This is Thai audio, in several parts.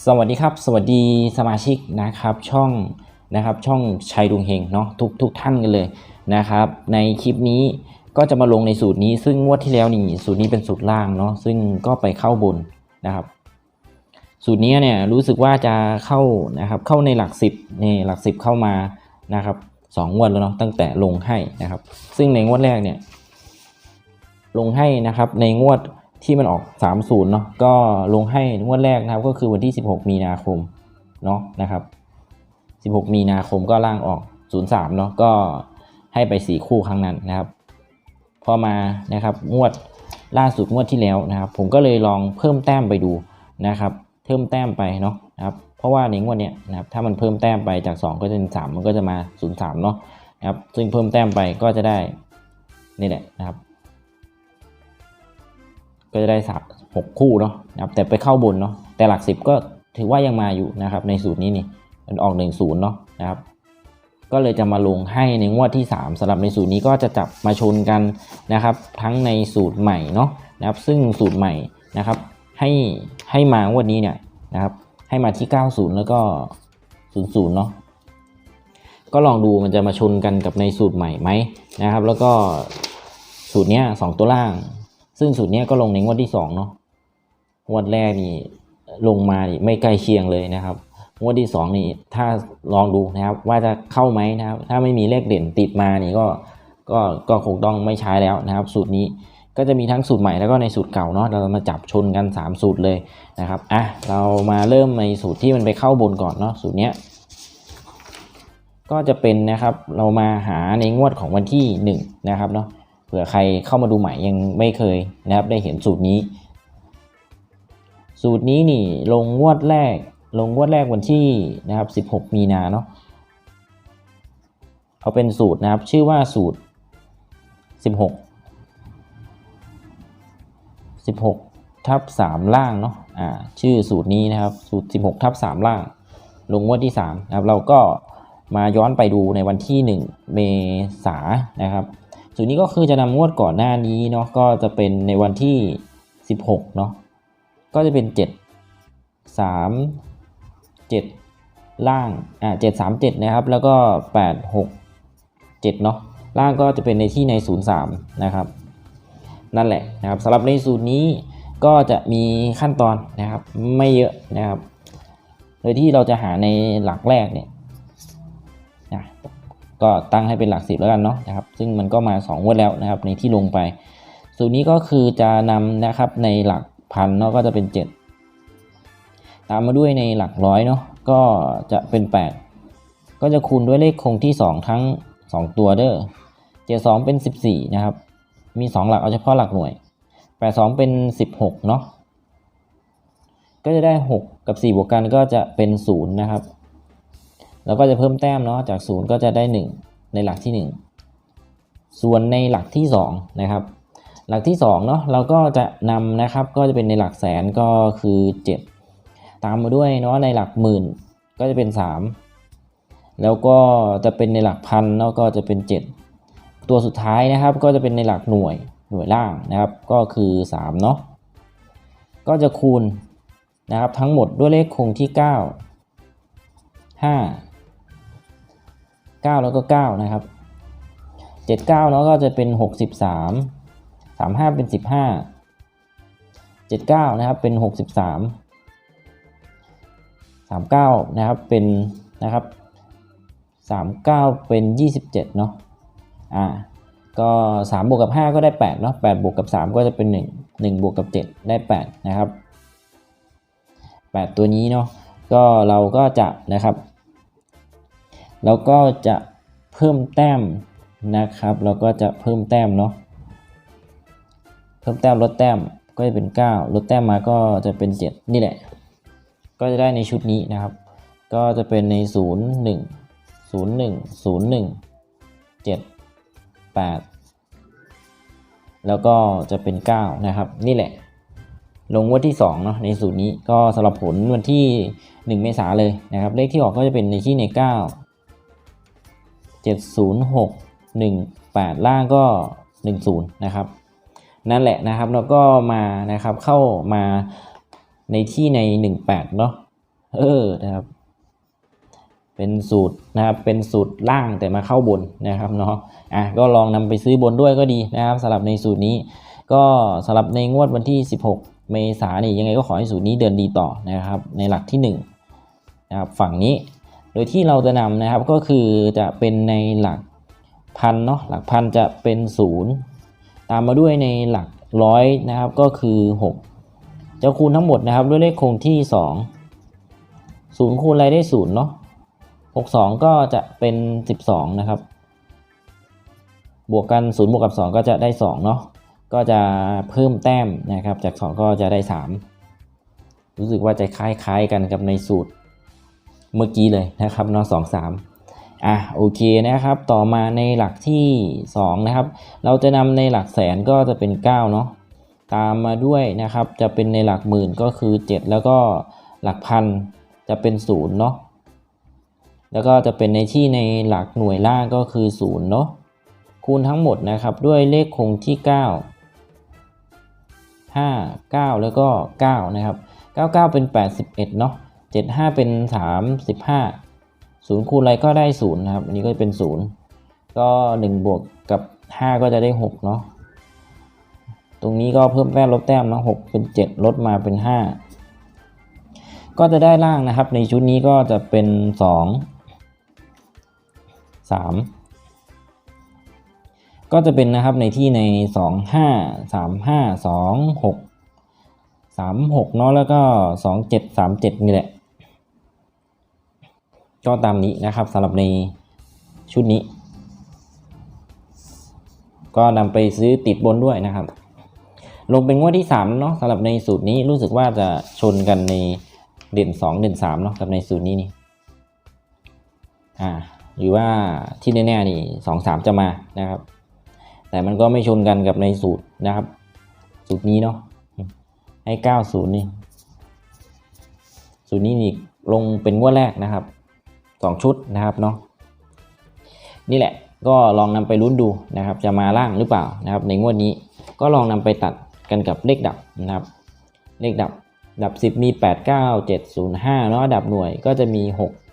สวัสดีครับ สวัสดีสมาชิกนะครับช่องนะครับช่องชัยดวงเฮงเนาะทุกทุกท่านกันเลยนะครับ ในคลิปนี้ก็จะมาลงในสูตรนี้ซึ่งงวดที่แล้วนี่สูตรนี้เป็นสูตรล่างเนาะซึ่งก็ไปเข้าบนนะครับ สูตรนี้เนี่ยรู้สึกว่าจะเข้านะครับเข้าในหลักสิบนี่หลักสิบเข้ามานะครับสองงวดแล้วเนาะตั้งแต่ลงให้นะครับ ซึ่งในงวดแรกเนี่ยลงให้นะครับในงวด ที่มันออก 30เนาะก็ลงให้งวดแรกนะครับก็คือวันที่ 16 มีนาคมเนาะนะครับ 16 มีนาคมก็ล่างออก 03เนาะก็ให้ไป 4 คู่ครั้งนั้นนะครับ พอมานะครับงวดล่าสุดงวดที่แล้วนะครับ ผมก็เลยลองเพิ่มแต้มไปดูนะครับเพิ่มแต้มไปเนาะนะครับเพราะว่าในงวดเนี้ยนะครับถ้ามันเพิ่มแต้มไปจาก 2 ก็จะเป็น3มันก็จะมา 03เนาะนะครับซึ่งเพิ่มแต้มไปก็จะได้นี่แหละนะครับ ก็จะได้สับหกคู่เนาะนะครับแต่ไปเข้าบนเนาะแต่หลักสิบก็ถือว่ายังมาอยู่นะครับในสูตรนี้นี่มันออกหนึ่งศูนย์เนาะนะครับก็เลยจะมาลงให้ในงวดที่ 3สำหรับในสูตรนี้ก็จะจับมาชนกันนะครับ ทั้งในสูตรใหม่เนาะนะครับ ซึ่งสูตรใหม่นะครับ ให้ให้มางวดนี้เนี่ยนะครับให้มาที่ 90 แล้วก็ 00เนาะก็ลองดูมันจะมาชนกันกับในสูตรใหม่ไหมนะครับ แล้วก็สูตรเนี้ยสองตัวล่าง ซึ่งสูตรเนี้ยก็ลงในงวดที่สองเนาะงวดแรกนี่ลงมาไม่ใกล้เคียงเลยนะครับงวดที่สองนี่ถ้าลองดูนะครับ ว่าจะเข้าไหมนะครับ ถ้าไม่มีเลขเด่นติดมานี่ก็ก็ก็คงต้องไม่ใช้แล้วนะครับ สูตรนี้ก็จะมีทั้งสูตรใหม่แล้วก็ในสูตรเก่าเนาะเรามาจับชนกัน 3 สูตรเลยนะครับอะเรามาเริ่มในสูตรที่มันไปเข้าบนก่อนเนาะสูตรเนี้ยก็จะเป็นนะครับเรามาหาในงวดของวันที่ 1 นะครับเนาะ ผื่อใครเข้ามาดูใหม่ยังไม่เคยนะครับได้เห็นสูตรนี้ สูตรนี้นี่ลงงวดแรก ลงงวดแรกวันที่นะครับ 16 มีนาเนาะเอาเป็นสูตรนะครับ ชื่อว่าสูตร 16 16ทับ3ล่างเนาะอ่าชื่อสูตรนี้นะครับ สูตร 16ทับ3ล่าง ลงงวดที่3นะครับเราก็มาย้อนไปดูในวันที่ 1 เมษานะครับ สูตรนี้ก็คือจะนำงวดก่อนหน้านี้เนาะก็จะเป็นในวันที่ 16เนาะก็จะเป็น 7 3 7 ล่างอ่า7 3 7 นะครับ แล้วก็ 8 6 7เนาะล่างก็จะเป็นในที่ใน 03 นะครับ นั่นแหละนะครับสำหรับในสูตรนี้ก็จะมีขั้นตอนนะครับไม่เยอะนะครับ โดยที่เราจะหาในหลักแรกเนี่ยนะ ก็ตั้งให้เป็นหลักสิบแล้วกันเนาะนะครับ ซึ่งมันก็มา 2 งวดแล้วนะครับในที่ลงไป สูตรนี้ก็คือจะนำนะครับในหลักพันเนาะก็จะเป็น 7 ตามมาด้วยในหลักร้อยเนาะก็จะเป็น 8 ก็จะคูณด้วยเลขคงที่ 2 ทั้ง 2 ตัวเด้อ72 เป็น 14 นะครับ มี 2 หลักเอาเฉพาะหลักหน่วย 82 เป็น 16 เนาะก็จะได้ 6 กับ 4 บวกกันก็จะเป็น 0 นะครับ แล้วก็จะเพิ่มแต้มเนาะจาก 0 ก็จะได้ 1 ในหลักที่ 1 ส่วนในหลักที่ 2 นะครับ หลักที่2เนาะเราก็จะนำนะครับก็จะเป็นในหลักแสนก็คือ 7 ตามมาด้วยเนาะในหลักหมื่นก็จะเป็น 3 แล้วก็จะเป็นในหลักพันเนาะก็จะเป็น 7 ตัวสุดท้ายนะครับก็จะเป็นในหลักหน่วยหน่วยล่างนะครับก็คือ3เนาะก็จะคูณนะครับทั้งหมดด้วยเลขคงที่ 9 5 9 แล้วก็ 9 นะครับ 79เนาะก็จะเป็น 63 35 เป็น 15 79 นะครับ เป็น 63 39 นะครับ เป็นนะครับ39 เป็น 27 เนาะอ่าก็ 3 บวกกับ 5 ก็ได้ 8 เนาะ8บวกกับ 3 ก็จะเป็น 1 1 บวกกับ 7 ได้ 8 นะครับ 8 ตัวนี้เนาะก็เราก็จะนะครับ เราก็จะเพิ่มแต้มนะครับเราก็จะเพิ่มแต้มเนาะเพิ่มแต้มลดแต้มก็จะเป็น 9 ลดแต้มมาก็จะเป็น 7 นี่แหละ ก็จะได้ในชุดนี้นะครับ ก็จะเป็นใน 0 1 0 1 0 1 7 8 แล้วก็จะเป็น 9 นะครับ นี่แหละ ลงงวันที่2เนาะในสูตรนี้ก็สำหรับผลวันที่ 1 เมษาเลยนะครับ เลขที่ออกก็จะเป็นในที่ใน 9 706 18 ล่างก็ 10 นะครับ นั่นแหละนะครับแล้วก็มานะครับเข้ามาในที่ใน 18 เนาะเออนะครับ เป็นสูตรนะครับเป็นสูตรล่างแต่มาเข้าบนนะครับเนาะอะก็ลองนำไปซื้อบนด้วยก็ดีนะครับสำหรับในสูตรนี้ ก็สำหรับในงวดวันที่ 16 เมษายนนี่ยังไงก็ขอให้สูตรนี้เดินดีต่อนะครับ ในหลักที่1นะครับฝั่งนี้ โดยที่เราจะนำนะครับก็คือจะเป็นในหลักพันเนาะหลักพันจะเป็นศูนย์ตามมาด้วยในหลักร้อยนะครับก็คือ 6 จะคูณทั้งหมดนะครับด้วยเลขคงที่2ศูนย์คูณอะไรได้ศูนย์เนาะ62 ก็จะเป็น 12 นะครับ บวกกัน 0 บวกกับ 2 ก็จะได้ 2 เนาะก็จะเพิ่มแต้มนะครับ จาก 2 ก็จะได้ 3 รู้สึกว่าจะคล้ายๆกันกับในสูตร เมื่อกี้เลยนะครับเนาะสองสามอะโอเคนะครับ ต่อมาในหลักที่ 2 นะครับ เราจะนำในหลักแสนก็จะเป็น 9 เนาะตามมาด้วยนะครับ จะเป็นในหลักหมื่นก็คือ 7 แล้วก็หลักพันจะเป็น0เนาะแล้วก็จะเป็นในที่ในหลักหน่วยล่างก็คือ0เนาะคูณทั้งหมดนะครับด้วยเลขคงที่ 9 5 9 แล้วก็ 9 นะครับ 99 เป็น 81 เนาะ 75 เป็น 35 0 คูณอะไรก็ได้0นะครับ อันนี้ก็เป็น 0 ก็ 1 บวกกับ 5 ก็จะได้ 6 เนาะ ตรงนี้ก็เพิ่มแต้มลบแต้มนะ6เป็น 7 ลดมาเป็น 5 ก็จะได้ล่างนะครับ ในชุดนี้ก็จะเป็น 2 3 ก็จะเป็นนะครับในที่ใน 2 5 3 5 2 6 3 6เนาะแล้วก็ 2 7 3 7 นี่แหละ ก็ตามนี้นะครับสำหรับในชุดนี้ ก็นำไปซื้อติดบนด้วยนะครับ ลงเป็นงวดที่3เนาะสำหรับในสูตรนี้รู้สึกว่าจะชนกันในเด่น 2 เด่น3เนาะกับในสูตรนี้นี่อ่าหรือว่าที่แน่ๆนี่2 3จะมานะครับ แต่มันก็ไม่ชนกันกับในสูตรนะครับ สูตรนี้เนาะให้เก้าศูนย์นี่ศูนย์นี้นี่ลงเป็นงวดแรกนะครับ สองชุดนะครับเนาะนี่แหละก็ลองนำไปลุ้นดูนะครับ จะมาล่างหรือเปล่านะครับ ในงวดนี้ก็ลองนำไปตัดกันกับเลขดับนะครับ เลขดับดับ 10 มี 8 9 7 0 5เนาะดับหน่วยก็จะมี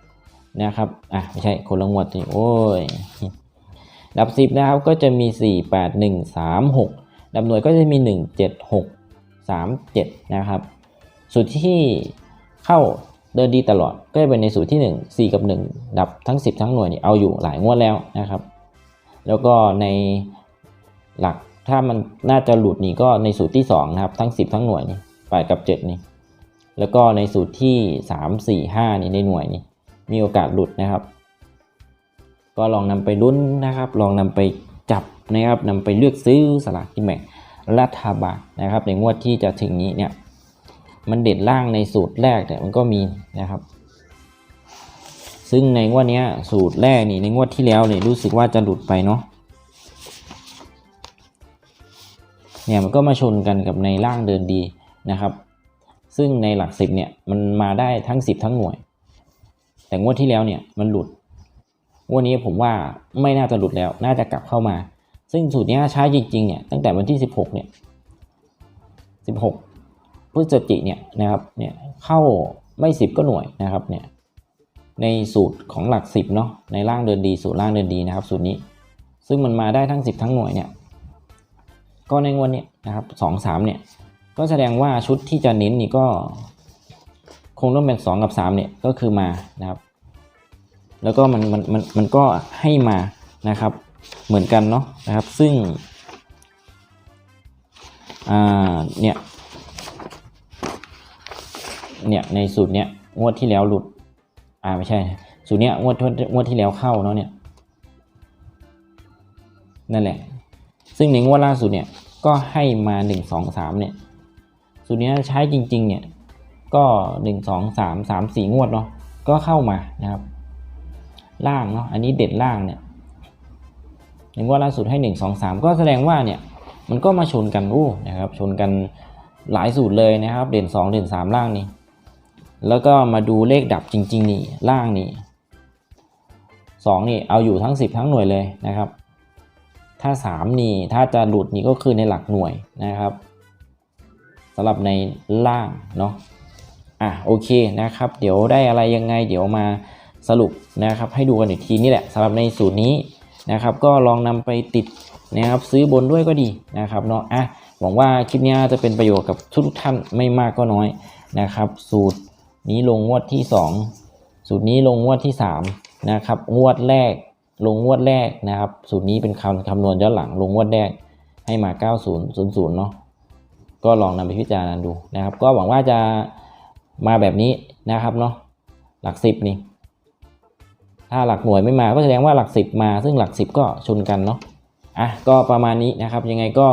6 นะครับอะไม่ใช่คนละงวดนี่โอ้ยดับ 10 นะครับก็จะมี 4 8 1 3 6 ดับหน่วยก็จะมี 1 7 6 3 7 นะครับสูตรที่เข้า เดินดีตลอดก็จะเป็นในสูตรที่ 1 4 กับ 1 ดับทั้ง 10 ทั้งหน่วยนี่เอาอยู่หลายงวดแล้วนะครับ แล้วก็ในหลักถ้ามันน่าจะหลุดนี่ก็ในสูตรที่2นะครับทั้ง 10 ทั้งหน่วยนี่8กับ 7 นี่ แล้วก็ในสูตรที่ 3 4 5 นี่ในหน่วยนี่มีโอกาสหลุดนะครับ ก็ลองนำไปลุ้นนะครับ ลองนำไปจับนะครับนำไปเลือกซื้อสลากกินแบ่งรัฐบาลนะครับ ในงวดที่จะถึงนี้เนี่ย มันเด็ดล่างในสูตรแรกเนี่ยมันก็มีนะครับ ซึ่งในงวดนี้สูตรแรกนี่ในงวดที่แล้วเนี่ยรู้สึกว่าจะหลุดไปเนาะเนี่ยมันก็มาชนกันกับในล่างเดินดีนะครับ ซึ่งในหลักสิบเนี่ยมันมาได้ทั้งสิบทั้งหน่วย แต่งวดที่แล้วเนี่ยมันหลุดงวดนี้ผมว่าไม่น่าจะหลุดแล้ว น่าจะกลับเข้ามา ซึ่งสูตรนี้ใช้จริงๆเนี่ยตั้งแต่วันที่ 16เนี่ย16 พฤศจิเนี่ยนะครับเนี่ยเข้าไม่ 10 ก็หน่วยนะครับเนี่ยในสูตรของหลัก 10เนาะในร่างเดินดีสูตรล่างเดินดีนะครับ สูตรนี้ ซึ่งมันมาได้ทั้ง 10 ทั้งหน่วยเนี่ยก็ในงวันนี้นะครับ2 3เนี่ยก็แสดงว่าชุดที่จะเน้นนี่ก็คงต้องเป็น 2 กับ 3 เนี่ยก็คือมานะครับ แล้วก็มันมันมันมันก็ให้มานะครับเหมือนกันเนาะนะครับซึ่งอ่าเนี่ย เนี่ยในสูตรเนี้ยงวดที่แล้วหลุด อ่าไม่ใช่ สูตรเนี้ยงวดงวดที่แล้วเข้าเนาะเนี่ยนั่นแหละ ซึ่งในงวดล่าสุดเนี่ยก็ให้มาหนึ่งสองสามเนี่ยสูตรเนี้ยใช้จริง ๆ เนี่ยก็หนึ่งสองสามสามสี่งวดเนาะก็เข้ามานะครับ ล่างเนาะอันนี้เด็ดล่างเนี่ยในงวดล่าสุดให้หนึ่งสองสามก็แสดงว่าเนี่ยมันก็มาชนกันอู้นะครับ ชนกันหลายสูตรเลยนะครับ เด่นสองเด่นสามล่างนี่ แล้วก็มาดูเลขดับจริง ๆ นี่ล่างนี่สองนี่เอาอยู่ทั้งสิบทั้งหน่วยเลยนะครับ ถ้าสามนี่ถ้าจะหลุดนี่ก็คือในหลักหน่วยนะครับสำหรับในล่างเนาะอะโอเคนะครับ เดี๋ยวได้อะไรยังไง เดี๋ยวมาสรุปนะครับ ให้ดูกันอีกทีนี่แหละสำหรับในสูตรนี้นะครับ ก็ลองนำไปติดนะครับซื้อบนด้วยก็ดีนะครับเนาะอะหวังว่าคลิปนี้จะเป็นประโยชน์กับทุกท่านไม่มากก็น้อยนะครับ สูตร นี้ลงงวดที่2สูตรนี้ลงงวดที่3นะครับ งวดแรกลงงวดแรกนะครับ สูตรนี้เป็นคำคำนวณย้อนหลังลงงวดแรกให้มา 9000 เนาะก็ลองนำไปพิจารณาดูนะครับ ก็หวังว่าจะมาแบบนี้นะครับเนาะหลักสิบนี่ ถ้าหลักหน่วยไม่มาก็แสดงว่าหลักสิบมา ซึ่งหลักสิบก็ชนกันเนาะ อะก็ประมาณนี้นะครับยังไงก็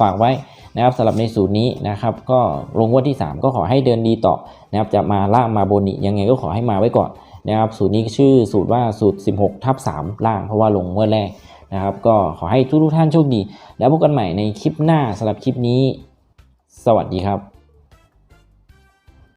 ฝากไว้นะครับสำหรับในสูตรนี้นะครับก็ลงงวดที่ 3 ก็ขอให้เดินดีต่อนะครับจะมาล่างมาบนนี้ยังไงก็ขอให้มาไว้ก่อนนะครับสูตรนี้ชื่อสูตรว่าสูตร 16ทับ3ล่างเพราะว่าลงงวดแรกนะครับก็ขอให้ทุกท่านโชคดี แล้วพบกันใหม่ในคลิปหน้าสำหรับคลิปนี้ สวัสดีครับ